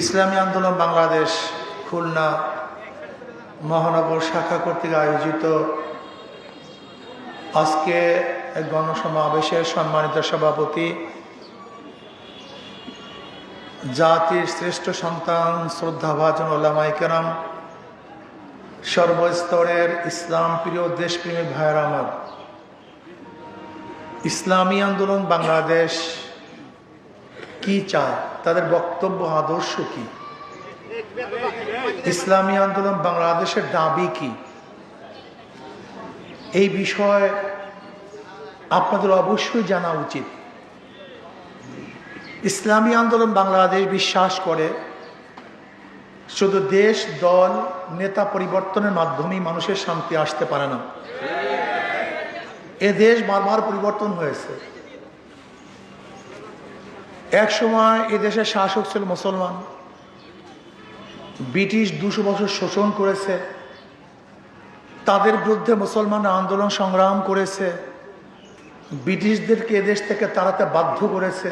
ইসলামী আন্দোলন বাংলাদেশ, খুলনা মহানগর শাখা কর্তৃক আয়োজিত আজকে এক গণসমাবেশের সম্মানিত সভাপতি, জাতির শ্রেষ্ঠ সন্তান, শ্রদ্ধাভাজন ওলামাইকেরাম সর্বস্তরের ইসলাম প্রিয় দেশপ্রেমী ভাইয়ের আমার ইসলামী আন্দোলন বাংলাদেশ কি চায়? তাদের বক্তব্য আদর্শ কি? ইসলামী আন্দোলন বাংলাদেশের দাবি কি? এই বিষয়ে আপনাদের অবশ্যই জানা উচিত। ইসলামী আন্দোলন বাংলাদেশ বিশ্বাস করে, শুধু দেশ, দল, নেতা পরিবর্তনের মাধ্যমেই মানুষের শান্তি আসতে পারে না। এ দেশ বারবার পরিবর্তন হয়েছে। এক সময় এ দেশের শাসক ছিল মুসলমান। ব্রিটিশ দুশো বছর শোষণ করেছে। তাদের বিরুদ্ধে মুসলমান আন্দোলন সংগ্রাম করেছে। ব্রিটিশদেরকে এদেশ থেকে তাড়াতে বাধ্য করেছে।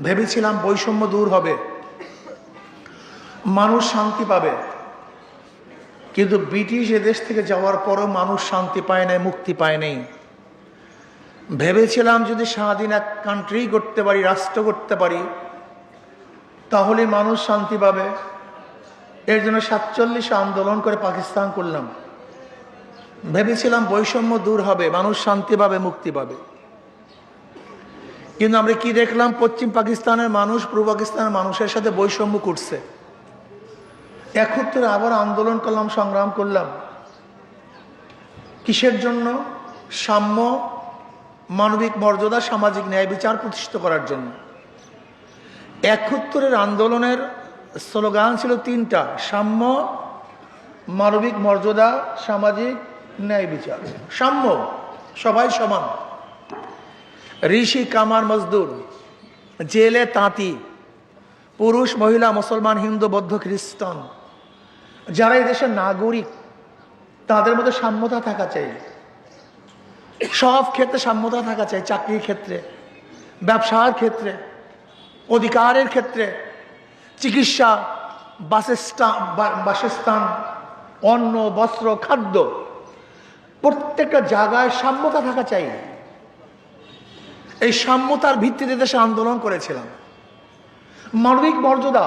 ভেবেছিলাম বৈষম্য দূর হবে। মানুষ শান্তি পাবে। কিন্তু ব্রিটিশ এদেশ থেকে যাওয়ার পরও মানুষ শান্তি পায় নাই, মুক্তি পায় নাই। ভেবেছিলাম যদি স্বাধীন এক কান্ট্রি করতে পারি, রাষ্ট্র করতে পারি তাহলে মানুষ শান্তি পাবে। এর জন্য সাতচল্লিশ আন্দোলন করে পাকিস্তান করলাম। ভেবেছিলাম বৈষম্য দূর হবে, মানুষ শান্তি পাবে, মুক্তি পাবে। কিন্তু আমরা কি দেখলাম? পশ্চিম পাকিস্তানের মানুষ পূর্ব পাকিস্তানের মানুষের সাথে বৈষম্য করছে। একত্রে আবার আন্দোলন করলাম, সংগ্রাম করলাম। কিসের জন্য? সাম্য মানবিক মর্যাদা, সামাজিক ন্যায় বিচার প্রতিষ্ঠিত করার জন্য। একত্তরের আন্দোলনের স্লোগান ছিল তিনটা, সাম্য, মানবিক মর্যাদা, সামাজিক ন্যায় বিচার। সাম্য, সবাই সমান। ঋষি কামার মজদুর, জেলে তাঁতি, পুরুষ, মহিলা, মুসলমান, হিন্দু, বৌদ্ধ, খ্রিস্টান, যারা এই দেশের নাগরিক, তাদের মধ্যে সাম্যতা থাকা চাই। সব ক্ষেত্রে সাম্যতা থাকা চাই, চাকরির ক্ষেত্রে, ব্যবসার ক্ষেত্রে, অধিকারের ক্ষেত্রে, চিকিৎসা, বাসস্থান বাসস্থান, অন্ন, বস্ত্র, খাদ্য, প্রত্যেকটা জায়গায় সাম্যতা থাকা চাই। এই সাম্যতার ভিত্তিতে দেশে আন্দোলন করেছিলাম। মানবিক মর্যাদা,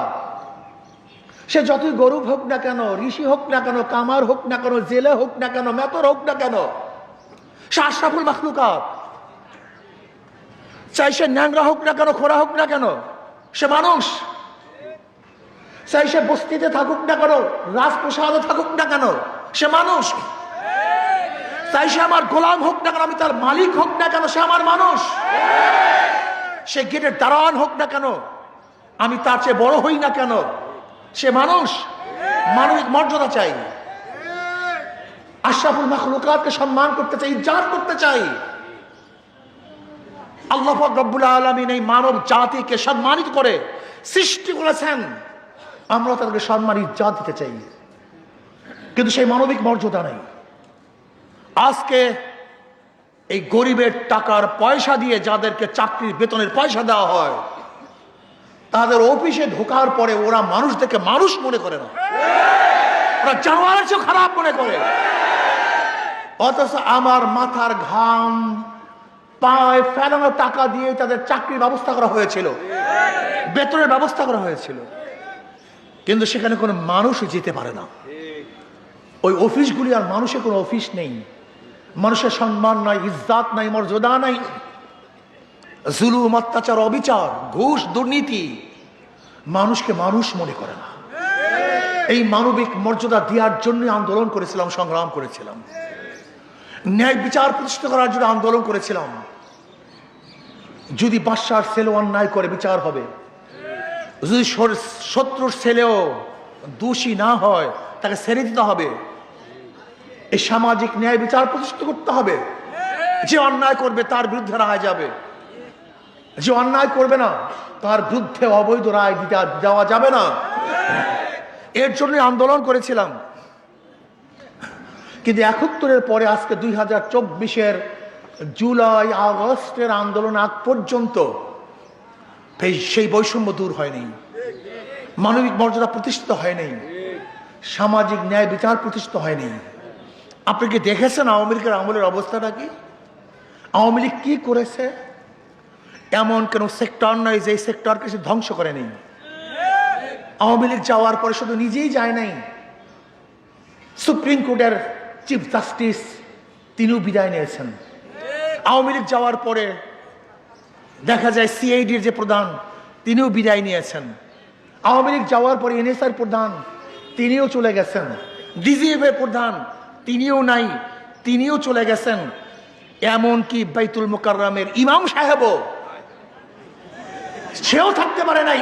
সে যতই গরু হোক না কেন, ঋষি হোক না কেন, কামার হোক না কেন, জেলে হোক না কেন, মেতর হোক না কেন সে আশরাফুল মাখলুকাত। চাই সে ন্যাংরা হোক না কেন খোরা হোক না কেন, সে মানুষ। চাই সে বস্তিতে থাকুক না কেন, রাজপ্রসাদে থাকুক না কেন, সে মানুষ। চাই সে আমার গোলাম হোক না কেন, আমি তার মালিক হোক না কেন, সে আমার মানুষ। সে গেটের দারোয়ান হোক না কেন, আমি তার চেয়ে বড় হই না কেন, সে মানুষ। মানবিক মর্যাদা চাই। আশরাফুল মাখলুকাতকে সম্মান করতে চাই, ইজ্জাত করতে চাই। আল্লাহ রব্বুল আলমিন এই মানব জাতিকে সম্মানিত করে সৃষ্টি করেছেন। আমরা তাদেরকে সম্মান, ইজ্জাত দিতে চাই। কিন্তু সেই মানবিক মর্যাদা নেই। আজকে এই গরিবের টাকার পয়সা দিয়ে যাদেরকে চাকরির বেতনের পয়সা দেওয়া হয়, তাদের অফিসে ঢোকার পরে ওরা মানুষদেরকে মানুষ মনে করে না। ওরা জানোয়ারের চেয়ে খারাপ মনে করে। অথচ আমার মাথার ঘাম, পায়ে ফেলানো টাকা দিয়ে তাদের চাকরির ব্যবস্থা করা হয়েছিল। বেতনের ব্যবস্থা করা হয়েছিল। কিন্তু সেখানে কোনো মানুষ যেতে পারে না। ওই অফিসগুলি আর মানুষের কোনো অফিস নেই। মানুষের সম্মান নাই, ইজ্জাত নাই, মর্যাদা নাই। জুলুম, অত্যাচার, অবিচার, ঘুষ, দুর্নীতি মানুষকে মানুষ মনে করে না। এই মানবিক মর্যাদা দেওয়ার জন্য আন্দোলন করেছিলাম, সংগ্রাম করেছিলাম। ন্যায় বিচার প্রতিষ্ঠা করার জন্য আন্দোলন করেছিলাম। যদি বাদশার ছেলে অন্যায় করে, বিচার হবে। যদি শত্রুর ছেলেও দোষী না হয়, তাকে ছেড়ে দিতে হবে। এই সামাজিক ন্যায় বিচার প্রতিষ্ঠা করতে হবে। যে অন্যায় করবে, তার বিরুদ্ধে রায় যাবে। যে অন্যায় করবে না, তার বিরুদ্ধে অবৈধ রায় দিতে দেওয়া যাবে না। এর জন্য আন্দোলন করেছিলাম। কিন্তু একাত্তরের পরে আজকে দুই হাজার চব্বিশের জুলাই আগস্টের আন্দোলন আগ পর্যন্ত সেই বৈষম্য দূর হয়নি মানবিক মর্যাদা প্রতিষ্ঠিত হয়নি সামাজিক ন্যায় বিচার প্রতিষ্ঠিত হয়নি আপনি কি দেখেছেন আওয়ামী লীগের আমলের অবস্থাটা কি? আওয়ামী লীগ কি করেছে? এমন কোন সেক্টর নয় যে সেক্টরকে সে ধ্বংস করে নেই। আওয়ামী লীগ যাওয়ার পরে শুধু নিজেই যায় নাই। সুপ্রিম কোর্টের চিফ জাস্টিস তিনিও বিদায় নিয়েছেন। আওয়ামী লীগ যাওয়ার পরে দেখা যায় সিআইডির যে প্রধান, তিনিও বিদায় নিয়েছেন। আওয়ামী লীগ যাওয়ার পরে এনএসআর প্রধান, তিনিও চলে গেছেন। ডিজিএফ এর প্রধান, তিনিও নাই, তিনিও চলে গেছেন। এমনকি বাইতুল মোকাররমের ইমাম সাহেবও সেও থাকতে পারে নাই।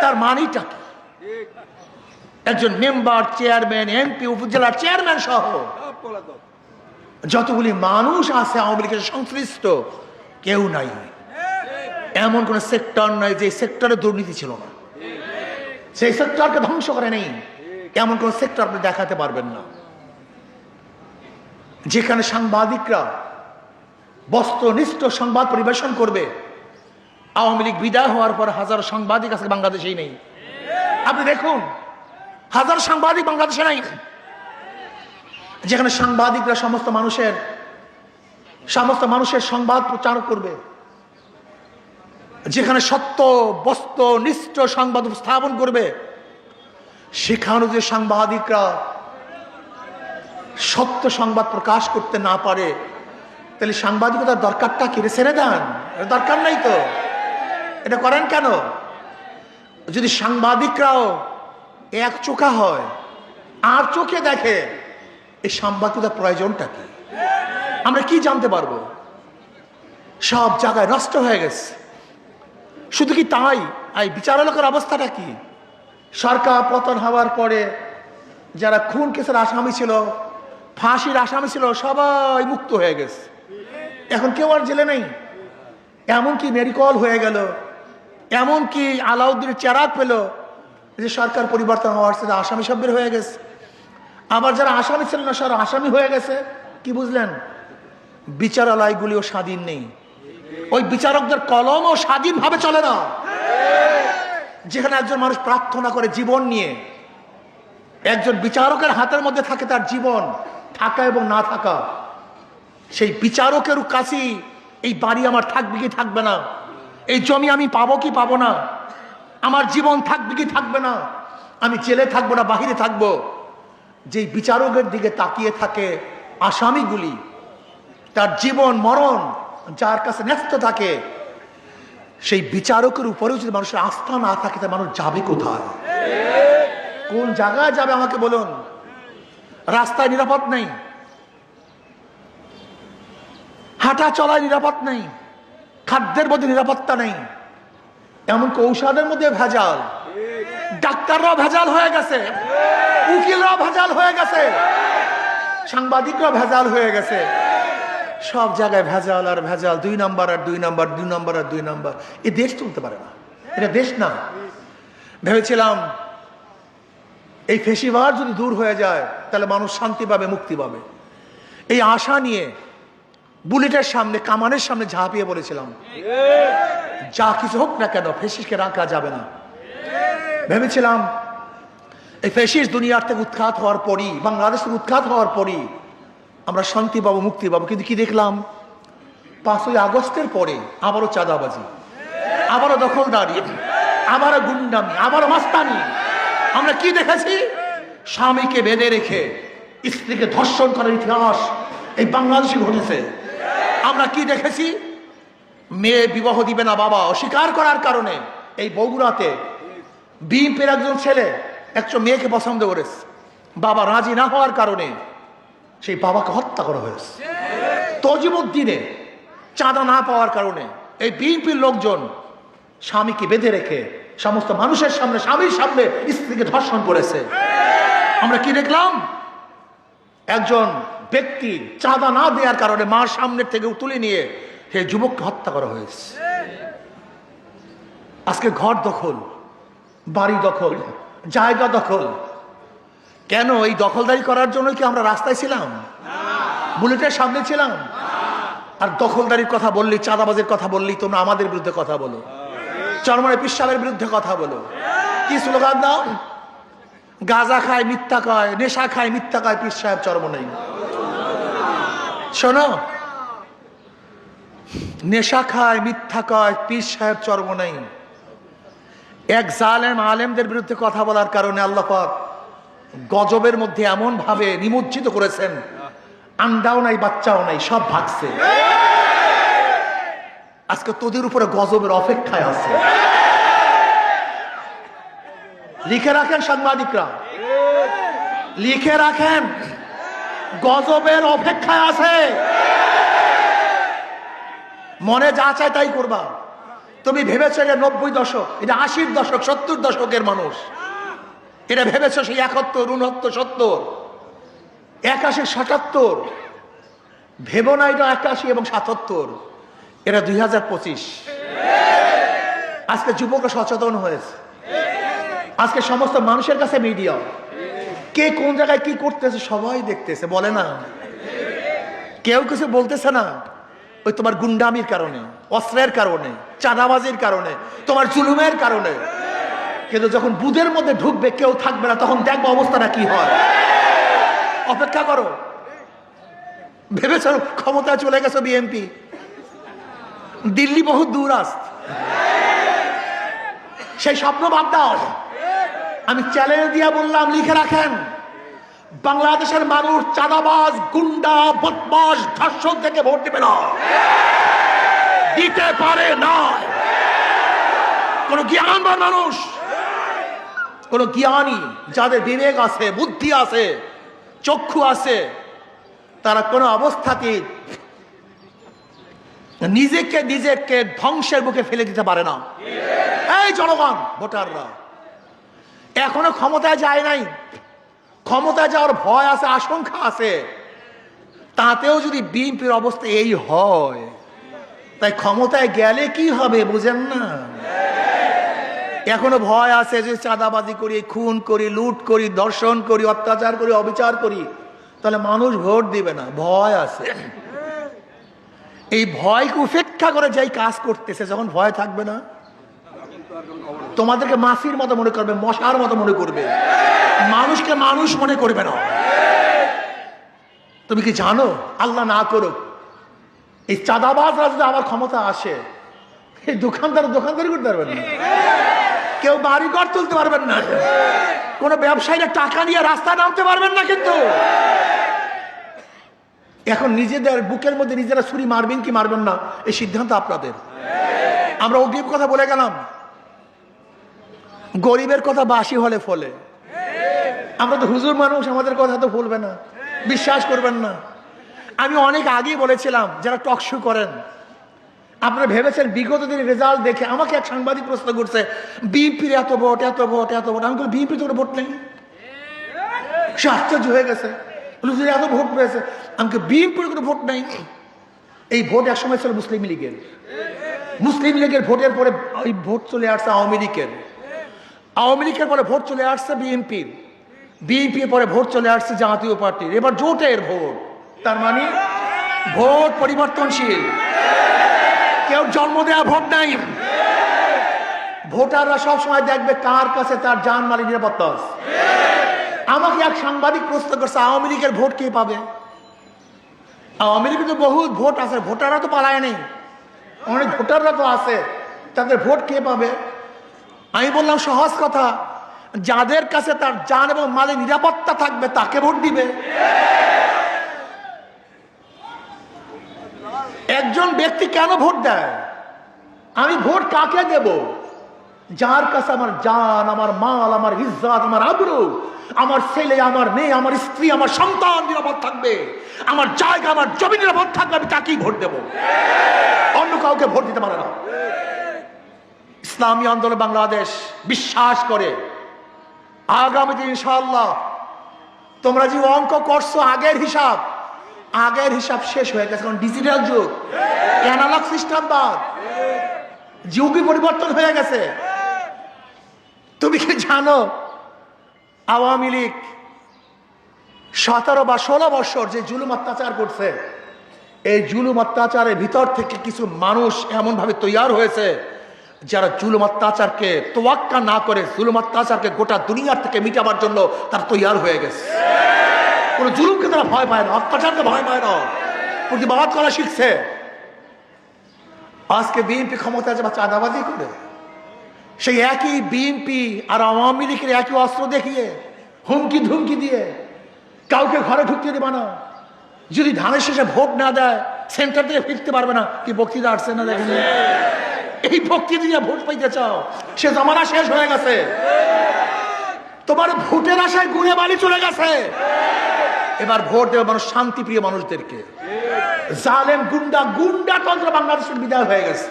তার মানিটা কি? একজন মেম্বার, চেয়ারম্যান, এমপি উপজেলার চেয়ারম্যান সহ। যতগুলি মানুষ আছে আওয়ামী লীগের সংশ্লিষ্ট, কেউ নাই। এমন কোন সেক্টর নয় যে সেক্টরে দুর্নীতি ছিল না। সেই সেক্টরকে ধ্বংস করে নেই। এমন কোন সেক্টর আপনি দেখাতে পারবেন না। যেখানে সাংবাদিকরা বস্ত্রনিষ্ঠ সংবাদ পরিবেশন করবে, আওয়ামী লীগ বিদায় হওয়ার পর হাজার সাংবাদিক আজকে বাংলাদেশেই নেই। আপনি দেখুন হাজার সাংবাদিক বাংলাদেশে নাই। যেখানে সাংবাদিকরা সমস্ত মানুষের সমস্ত মানুষের সংবাদ প্রচার করবে। যেখানে সত্য, বস্ত্র, নিষ্ঠ সংবাদ উপস্থাপন করবে, সেখানে যে সাংবাদিকরা সত্য সংবাদ প্রকাশ করতে না পারে, তাহলে সাংবাদিকতার দরকারটা কি? ছেড়ে দেন। দরকার নাই তো। এটা করেন কেন? যদি সাংবাদিকরাও এক চোখা হয়, আর চোখে দেখে, এই সাংবাদিকতার প্রয়োজনটা কি? আমরা কি জানতে পারব? সব জায়গায় নষ্ট হয়ে গেছে। শুধু কি তাই? এই বিচারালকের অবস্থাটা কি? সরকার পতন হওয়ার পরে যারা খুন কেসের আসামি ছিল, ফাঁসির আসামি ছিল, সবাই মুক্ত হয়ে গেছে। এখন কেউ আর জেলে নেই। এমনকি মেডিকল হয়ে গেল, এমনকি আলাউদ্দিনের চেরাত পেল যে সরকার পরিবর্তন হওয়ার সাথে আসামি সব হয়ে গেছে। আবার যারা আসামি ছিল না সারা আসামি হয়ে গেছে। কি বুঝলেন? বিচারালয়গুলিও স্বাধীন নেই। ওই বিচারকদের কলমও স্বাধীনভাবে চলে না। যেখানে একজন মানুষ প্রার্থনা করে জীবন নিয়ে, একজন বিচারকের হাতের মধ্যে থাকে তার জীবন, থাকা এবং না থাকা। সেই বিচারকের কাছেই এই বাড়ি আমার থাকবে কি থাকবে না? এই জমি আমি পাবো কি পাবো না? আমার জীবন থাকবে কি থাকবে না? আমি জেলে থাকব না, বাহিরে থাকব? যেই বিচারকের দিকে তাকিয়ে থাকে আসামিগুলি, তার জীবন, মরণ, যার কাছে ন্যস্ত থাকে, সেই বিচারকের উপরেও যদি মানুষের আস্থা না থাকে তা মানুষ যাবে কোথায়? কোন জায়গায় যাবে আমাকে বলুন? রাস্তায় নিরাপদ নেই। হাঁটা চলায় নিরাপদ নেই। খাদ্যের মধ্যে নিরাপত্তা নেই। এমন ঔষধের মধ্যে ভেজাল। ডাক্তাররাও ভেজাল হয়ে গেছে। উকিলরাও ভেজাল হয়ে গেছে। সাংবাদিকরা ভেজাল হয়ে গেছে। সব জায়গায় ভেজাল আর ভেজাল, দুই নাম্বার আর দুই নাম্বার দুই নাম্বার আর দুই নাম্বার। এ দেশ চলতে পারে না। এটা দেশ না। ভেবেছিলাম, এই ফেসিভার যদি দূর হয়ে যায়, তাহলে মানুষ শান্তি পাবে, মুক্তি পাবে। এই আশা নিয়ে বুলেটের সামনে, কামানের সামনে ঝাঁপিয়ে বলেছিলাম যা কিছু হোক না কেন, ফেসিসকে রাখা যাবে না। ভেবেছিলাম, এই ফেসিস দুনিয়ার থেকে উৎখাত হওয়ার পরই বাংলাদেশ থেকে উৎখাত হওয়ার পরই, আমরা শান্তি পাবো মুক্তি পাবো কিন্তু কি দেখলাম? পাঁচই আগস্টের পরে আবারও চাঁদাবাজি। আবারও দখলদারি। আবারও গুন্ডামি। আবারও মাস্তানি। আমরা কি দেখেছি? স্বামীকে বেঁধে রেখে স্ত্রীকে ধর্ষণ করার ইতিহাস এই বাংলাদেশে ঘটেছে। আমরা কি দেখেছি? মেয়ে বিবাহ দিবে না বাবা, অস্বীকার করার কারণে। এই বগুড়াতে বিএনপির একজন ছেলে একজন মেয়েকে পছন্দ করেছে। বাবা রাজি না হওয়ার কারণে সেই বাবাকে হত্যা করা হয়েছে। তজিমুদ্দিনে চাঁদা না পাওয়ার কারণে এই বিএনপির লোকজন স্বামীকে বেঁধে রেখে সমস্ত মানুষের সামনে, স্বামীর সামনে স্ত্রীকে ধর্ষণ করেছে। আমরা কি দেখলাম? একজন ব্যক্তি চাঁদা না দেওয়ার কারণে মার সামনের থেকে তুলে নিয়ে সেই যুবককে হত্যা করা হয়েছে। আজকে ঘর দখল, বাড়ি দখল, জায়গা দখল। কেন এই দখলদারি করার জন্য কি আমরা রাস্তায় ছিলাম? বুলেটের সামনে ছিলাম? আর দখলদারির কথা বললি, চাঁদাবাজের কথা বললি, তোমরা আমাদের বিরুদ্ধে কথা বলো। চরমনে পিসাবের বিরুদ্ধে কথা বলো। কি স্লোগান দাও? গাজা খায়, মিথ্যা কয়, নেশা খায়, মিথ্যা কয়, পীর সাহেব চরমনেই শোনো। নেশা খায়, মিথ্যা কয়, পীর সাহেব চরমনেই এক জালেম আলেমদের বিরুদ্ধে কথা বলার কারণে আল্লাহ পাক গজবের মধ্যে এমন ভাবে নিমজ্জিত করেছেন আন্ডাও নাই, বাচ্চাও নাই, সব ভাগছে। আজকে তোদের উপরে গজবের অপেক্ষায় আছে। লিখে রাখেন সাংবাদিকরা। লিখে রাখেন। গজবের অপেক্ষায় আছে। মনে যা চায় তাই করবা। তুমি ভেবেছো এটা নব্বই দশক, এটা আশির দশক, সত্তর দশকের মানুষ। এটা ভেবেছো সেই একাত্তর উনহত্তর সত্তর, একাশি, সাতাত্তর। ভেবো না এটা একাশি এবং সাতাত্তর, এটা দুই হাজার পঁচিশ। আজকে যুবকরা সচেতন হয়েছে। আজকে সমস্ত মানুষের কাছে মিডিয়া। কে কোন জায়গায় কি করতেছে সবাই দেখতেছে, বলে না। কেউ কিছু বলতেছে না। ওই তোমার গুন্ডামির কারণে, অস্ত্রের কারণে, চাঁদাবাজির কারণে, তোমার জুলুমের কারণে। কিন্তু যখন বুধের মধ্যে ঢুকবে, কেউ থাকবে না, তখন দেখব অবস্থাটা কি হয়। অপেক্ষা করো। ভেবেছ ক্ষমতা চলে গেছে বিএনপি? দিল্লি বহু দূর আস সেই স্বপ্ন দাও। আমি চ্যালেঞ্জ দিয়া বললাম, লিখে রাখেন। বাংলাদেশের মানুষ চাঁদাবাজ, গুন্ডা বদমাস ধর্ষক থেকে ভোট দেবে না। দিতে পারে না। কোন জ্ঞানবান মানুষ, কোন জ্ঞানী যাদের বিবেক আছে, বুদ্ধি আছে, চক্ষু আছে, তারা কোনো অবস্থাতে নিজেকে নিজেকে ধ্বংসের মুখে ফেলে দিতে পারে না। এই জনগণ, ভোটাররা। এখনও ক্ষমতায় যায় নাই। ক্ষমতা যাওয়ার ভয় আছে, আশঙ্কা আছে। তাতেও যদি বিএনপির অবস্থা এই হয়, তাই ক্ষমতায় গেলে কি হবে বুঝেন না? এখনও ভয় আছে যে চাঁদাবাজি করি, খুন করি, লুট করি দর্শন করি, অত্যাচার করি, অবিচার করি, তাহলে মানুষ ভোট দিবে না, ভয় আছে। এই ভয়কে উপেক্ষা করে যাই কাজ করতেছে, যখন ভয় থাকবে না তোমাদেরকে মাসির মতো মনে করবে, মশার মতো মনে করবে। মানুষকে মানুষ মনে করবে না। তুমি কি জানো? আল্লাহ না করুক। এই চাঁদাবাজরা যদি আবার ক্ষমতা আসে, এই দোকানদার দোকানদারি করতে পারবেন না। কেউ বাড়ি ঘর তুলতে পারবেন না। কোনো ব্যবসায়ীরা টাকা নিয়ে রাস্তায় নামতে পারবেন না কিন্তু। এখন নিজেদের বুকের মধ্যে নিজেরা ছুরি মারবেন কি মারবেন না, এই সিদ্ধান্ত আপনাদের। আমরা অগ্রিম কথা বলে গেলাম। গরিবের কথা বাসি হলে ফলে। আমরা তো হুজুর মানুষ, আমাদের কথা তো ভুলবে না। বিশ্বাস করবেন না। আমি অনেক আগেই বলেছিলাম, যারা টকশো করেন, আপনারা ভেবেছেন বিগত দিনের রেজাল্ট দেখে আমাকে এক সাংবাদিক প্রশ্ন করছে, বিএনপির এত ভোট এত ভোট এত ভোট। আমি বলি বিএনপি তো ভোট নেই। সে আশ্চর্য হয়ে গেছে। এত ভোট পেয়েছে। আমাকে বিএনপির কোনো ভোট নেই। এই ভোট একসময় ছিল মুসলিম লীগের। মুসলিম লীগের ভোটের পরে ওই ভোট চলে আসছে আওয়ামী লীগের। আওয়ামী লীগের পরে ভোট চলে আসছে বিএনপির বিএনপির পরে ভোট চলে আসছে জাতীয় পার্টির। এবার জোটের ভোট। তার মানে ভোট পরিবর্তনশীল। কেউ জন্ম দেওয়া ভোট নাই। ভোটাররা সবসময় দেখবে কার কাছে তার জান মালি নিরাপত্তা আমাকে এক সাংবাদিক প্রশ্ন করছে, আওয়ামী লীগের ভোট কে পাবে? আওয়ামী লীগের তো বহু ভোট আছে, ভোটাররা তো পালায় নেই। অনেক ভোটাররা তো আছে। তাদের ভোট কে পাবে? আমি বললাম, সহজ কথা। যাদের কাছে তার জান এবং মালের নিরাপত্তা থাকবে, তাকে ভোট দিবে। একজন ব্যক্তি কেন ভোট দেয়? আমি ভোট কাকে দেব? যার কাছে আমার জান আমার মাল, আমার ইজ্জাত, আমার আবরু, আমার ছেলে, আমার মেয়ে, আমার স্ত্রী, আমার সন্তান নিরাপদ থাকবে, আমার জায়গা, আমার জমি নিরাপদ থাকবে, আমি তাকেই ভোট দেব। অন্য কাউকে ভোট দিতে পারে না। ইসলামী আন্দোলন বাংলাদেশ বিশ্বাস করে। আগামীতে ইনশাআল্লাহ তোমরা যে অঙ্ক করছ আগের হিসাব আগের হিসাব শেষ হয়ে গেছে, কারণ ডিজিটাল যুগ। অ্যানালগ সিস্টেম বাদ। যুগই পরিবর্তন হয়ে গেছে। তুমি কি জানো, আওয়ামী লীগ সতেরো বা ষোলো বছর যে জুলুম অত্যাচার করছে, এই জুলুম অত্যাচারের ভিতর থেকে কিছু মানুষ এমনভাবে তৈয়ার হয়েছে যারা জুলুম অত্যাচারকে তোয়াক্কা না করে, জুলুম অত্যাচারকে গোটা দুনিয়ার থেকে মিটাবার জন্য তার তৈয়ার হয়ে গেছে। কোন জুলুমকে তারা ভয় পায় না, অত্যাচারকে ভয় পায় না। প্রতিবাদ করা শিখছে। আজকে বিএনপি ক্ষমতা আছে বা চাঁদাবাদি করে। সেই একই বিএনপি আর আওয়ামী লীগের একই অস্ত্র দেখিয়ে হুমকি ধুমকি দিয়ে, কাউকে ঘরে ঢুকতে দেবে না। যদি ধানের শেষে ভোট না দেয়, সেন্টার থেকে ফিরতে পারবে না। কি বক্তৃতা আসছে না দেখেন? এই বক্তৃতা দিয়ে ভোট পাইতে চাও? সে জমানা শেষ হয়ে গেছে। তোমার ভোটের আশায় গুড়ে বালি চলে গেছে। এবার ভোট দেবে মানুষ শান্তিপ্রিয় মানুষদেরকে। জালেম, গুন্ডা গুন্ডা তন্ত্র বাংলাদেশের বিদায় হয়ে গেছে।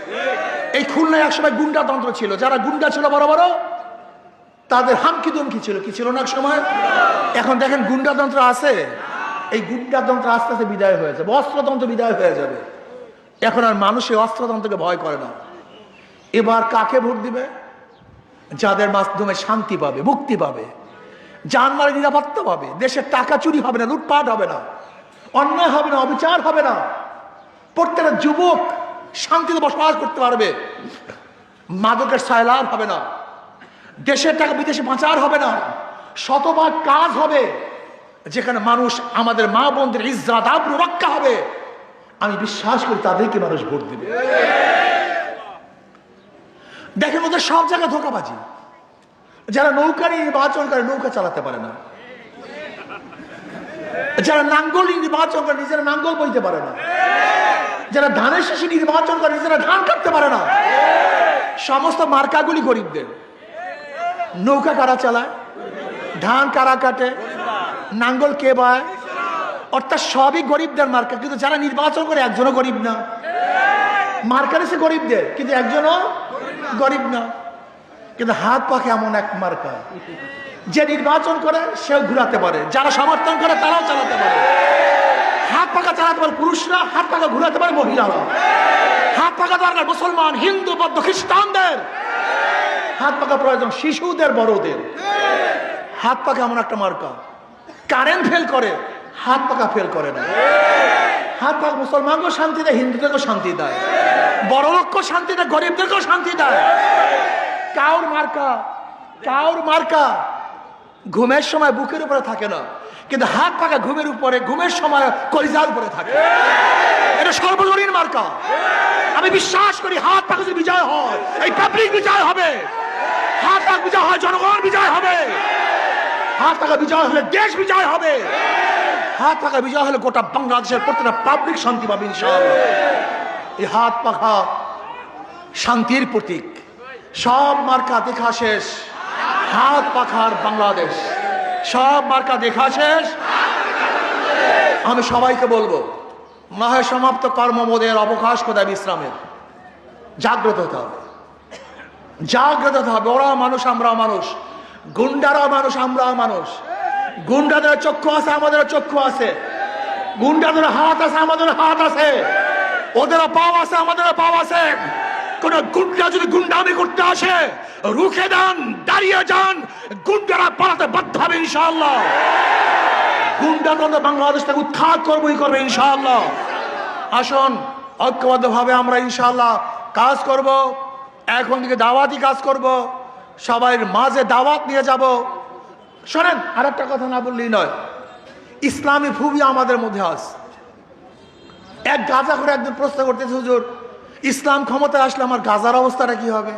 এই খুলনায় একসময় গুন্ডা তন্ত্র ছিল। যারা গুন্ডা ছিল বড় বড়, তাদের হামকি দমকি ছিল। কি ছিল না এক সময় এখন দেখেন গুন্ডা গুন্ডাতন্ত্র আছে। এই গুন্ডা গুন্ডাতন্ত্র আস্তে আস্তে বিদায় হয়ে যাবে। অস্ত্রতন্ত্র বিদায় হয়ে যাবে। এখন আর মানুষ অস্ত্রতন্ত্রকে ভয় করে না। এবার কাকে ভোট দিবে? যাদের মাধ্যমে শান্তি পাবে, মুক্তি পাবে জানমালের নিরাপত্তা পাবে, দেশের টাকা চুরি হবে না, লুটপাট হবে না, অন্যায় হবে না, অবিচার হবে না, প্রত্যেকটা যুবক শান্তিতে বসবাস করতে পারবে, মাদকের সায়লাভ হবে না, দেশের টাকা বিদেশে পাচার হবে না, শতভাগ কাজ হবে, যেখানে মানুষ আমাদের মা বোনদের ইজ্জাত, আব্রু রক্ষা হবে। আমি বিশ্বাস করি তাদেরকে মানুষ ভোট দিবে। দেখেন ওদের সব জায়গায় ধোকাবাজি। যারা নৌকা নির্বাচন করে, নৌকা চালাতে পারে না। যারা নাঙ্গল নির্বাচন করে, নিজেরা নাঙ্গল বইতে পারে না। যারা ধানের শেষে নির্বাচন করে, নিজেরা ধান কাটতে পারে না। সমস্ত মার্কাগুলি গরিবদের। নৌকা কারা চালায়? ধান কারা কাটে? নাঙ্গল কে বায়? অর্থাৎ সবই গরিবদের মার্কা, কিন্তু যারা নির্বাচন করে, একজনও গরিব না। মার্কার এসে গরিবদের, কিন্তু একজনও গরিব না। কিন্তু হাত পাখে এমন এক মার্কা। যে নির্বাচন করে, সেও ঘুরাতে পারে। যারা সমর্থন করে, তারাও চালাতে পারে। হাত পাকা চালাতে পারে পুরুষরা, হাত পাকা ঘুরাতে পারে মহিলারা। হাত পাকা দরকার মুসলমান, হিন্দু, বৌদ্ধ, খ্রিস্টানদের। হাত পাকা প্রয়োজন শিশুদের, বড়দের। হাত পাকা এমন একটা মার্কা। কারেন্ট ফেল করে, হাত পাকা ফেল করে না। হাত পাকা মুসলমানকেও শান্তি দেয়, হিন্দুদেরকেও শান্তি দেয়। বড় লোককেও শান্তি দেয়, গরিবদেরকেও শান্তি দেয়। কাউর মার্কা কাউর মার্কা ঘুমের সময় বুকের উপরে থাকে না। কিন্তু হাত পাকা ঘুমের উপরে, ঘুমের সময় কলিজার উপরে থাকে। এটা সর্বজনীন মার্কা। আমি বিশ্বাস করি হাত পাকা যদি বিজয় হয়, এই পাবলিক বিজয় হবে। হাত পাক বিজয় হয়, জনগণ বিজয় হবে। হাত পাকা বিজয় হলে দেশ বিজয় হবে। হাত পাকা বিজয় হলে গোটা বাংলাদেশের প্রত্যেকটা পাবলিক শান্তি পাবে এই হাত পাখা শান্তির প্রতীক। সব মার্কা দেখা শেষ। হাত পাখার বাংলাদেশ। সব মার্কা দেখা শেষ। আমি সবাইকে বলব, মাহে সমাপ্ত কর্মবোধের অবকাশ কোথায় বিশ্রামের? জাগ্রত হতে হবে। জাগ্রত হতে হবে। ওরা মানুষ, আমরাও মানুষ। গুন্ডারা মানুষ, আমরাও মানুষ। গুন্ডাদের চক্ষু আছে, আমাদের চক্ষু আছে। গুন্ডাদের হাত আছে, আমাদের হাত আছে। ওদের পাও আছে, আমাদের পাও আছে। কোন গুন্ডা যদি গুন্ডামি করতে আসে, রুখে দেন, দাঁড়িয়ে যান, গুন্ডারা পালাতে বাধ্য হবে ইনশাআল্লাহ। গুন্ডাতন্ত্র বাংলাদেশ থেকে উৎখাত করবোই করবে ইনশাআল্লাহ। আসুন ঐক্যবদ্ধ ভাবে আমরা ইনশাআল্লাহ কাজ করব। এখন থেকে দাওয়াতি কাজ করব। সবাইয়ের মাঝে দাওয়াত নিয়ে যাব। শোনেন আর একটা কথা না বললেই নয়। ইসলামী খুবই আমাদের মধ্যে আস এক গাজা করে একজন প্রশ্ন করতেছে, হুজুর, ইসলাম ক্ষমতায় আসলে আমার গাজার অবস্থাটা কি হবে?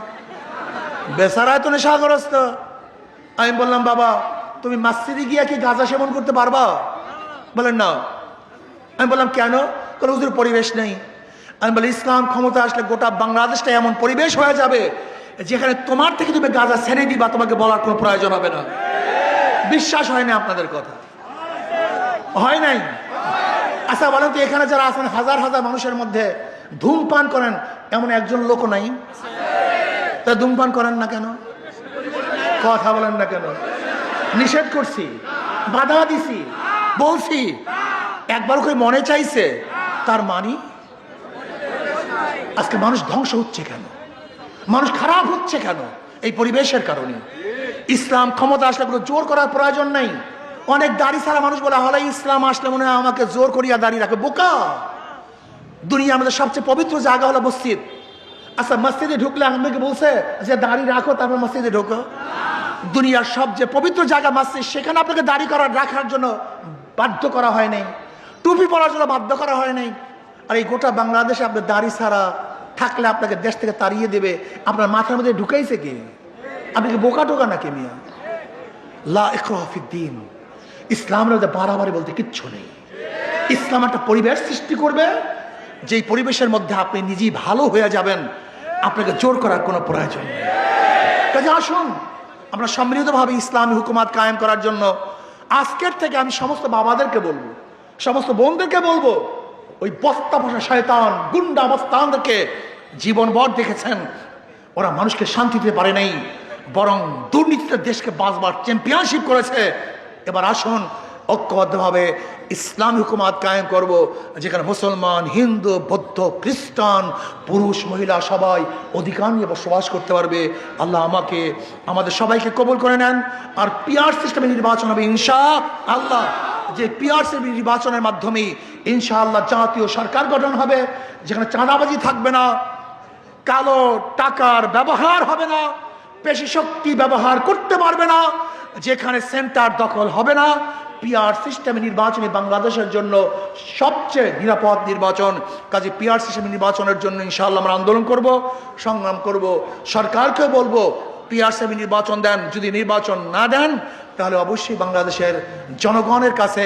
বেচারায় তো নেশাগ্রস্ত। আমি বললাম, বাবা, তুমি মাসজিদে গিয়া কি গাঁজা সেবন করতে পারবা? বলেন, না। আমি বললাম, কেন? কোনো হুজুর, পরিবেশ নেই। আমি বলি, ইসলাম ক্ষমতা আসলে গোটা বাংলাদেশটা এমন পরিবেশ হয়ে যাবে, যেখানে তোমার থেকে তুমি গাঁজা ছেড়ে দিবা, তোমাকে বলার কোনো প্রয়োজন হবে না। বিশ্বাস হয় না আপনাদের কথা। হয় নাই? আচ্ছা বলেন তো, এখানে যারা আছেন, হাজার হাজার মানুষের মধ্যে ধূমপান করেন, এমন একজন লোক নাই? তা ধূমপান করেন না কেন? কথা বলেন না কেন? নিষেধ করছি, বাধা দিছি, বলছি, একবার করে মনে চাইছে, তার মানি? আজকে মানুষ ধ্বংস হচ্ছে কেন? মানুষ খারাপ হচ্ছে কেন? এই পরিবেশের কারণে। ইসলাম ক্ষমতা আসলে কোনো জোর করার প্রয়োজন নাই। অনেক দাড়ি ছাড়া মানুষ বলে হলে ইসলাম আসলে মনে হয় আমাকে জোর করিয়া দাঁড়িয়ে রাখে। বোকা! দুনিয়া আমাদের সবচেয়ে পবিত্র জায়গা হলো মসজিদ। আচ্ছা মসজিদে ঢুকলে আমাকে বলছে যে, দাড়ি রাখো, তারপর মসজিদে ঢোকো। দুনিয়ার সবচেয়ে পবিত্র জায়গা মসজিদ, সেখানে আপনাকে দাড়ি করার রাখার জন্য বাধ্য করা হয় নাই। টুপি পরার জন্য বাধ্য করা হয় নাই। আর এই গোটা বাংলাদেশে আপনার দাড়ি ছাড়া থাকলে আপনাকে দেশ থেকে তাড়িয়ে দেবে। আপনার মাথার মধ্যে ঢুকাইছে কি? আপনি কি বোকা টোকা নাকি মিয়া? লা ইকরাফিদ্দিন ইসলামের মধ্যে বাড়াবাড়ি বলতে কিচ্ছু নেই। ইসলাম একটা পরিবেশ সৃষ্টি করবে, যেই পরিবেশের মধ্যে আপনি নিজেই ভালো হয়ে যাবেন, আপনাকে জোর করার কোনো প্রয়োজন নেই। কাজে আসুন, আমরা সম্মিলিতভাবে ইসলামী হুকুমাত কায়েম করার জন্য আজকের থেকে আমি সমস্ত বাবাদেরকে বলব, সমস্ত বোনদেরকে বলব, ওই বস্তা বসা শয়তান, গুন্ডা বস্তানদেরকে জীবনভর দেখেছেন, ওরা মানুষকে শান্তি দিতে পারে নাই। বরং দুর্নীতিতে দেশকে বাঁচবার চ্যাম্পিয়নশিপ করেছে। এবার আসুন, ঐক্যবদ্ধভাবে ইসলাম হুকুমাত কায়েম করব, যেখানে মুসলমান, হিন্দু, বৌদ্ধ, খ্রিস্টান, পুরুষ, মহিলা সবাই অধিকার নিয়ে বসবাস করতে পারবে। আল্লাহ আমাকে, আমাদের সবাইকে কবল করে নেন। আর পিয়ার সিস্টেমে নির্বাচন হবে ইনশা আল্লাহ। যে পিয়ার নির্বাচনের মাধ্যমে ইনশাআল্লাহ জাতীয় সরকার গঠন হবে, যেখানে চাঁদাবাজি থাকবে না, কালো টাকার ব্যবহার হবে না পেশি শক্তি ব্যবহার করতে পারবে না, যেখানে সেন্টার দখল হবে না। পিআর সিস্টেমে নির্বাচনে বাংলাদেশের জন্য সবচেয়ে নিরাপদ নির্বাচন। কাজে পিআর সিস্টেমে নির্বাচনের জন্য ইনশাআল্লাহ আমরা আন্দোলন করব, সংগ্রাম করব। সরকারকে বলব পিআর সিস্টেমে নির্বাচন দেন। যদি নির্বাচন না দেন, তাহলে অবশ্যই বাংলাদেশের জনগণের কাছে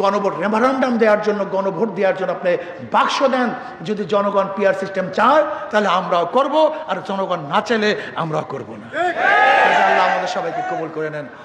গণভোট রেফারেন্ডাম দেওয়ার জন্য গণভোট দেওয়ার জন্য আপনি বাক্স দেন। যদি জনগণ পিয়ার সিস্টেম চায় তাহলে আমরাও করব। আর জনগণ না চাইলে আমরাও করব না। আল্লাহ আমাদের সবাইকে কবল করে নেন।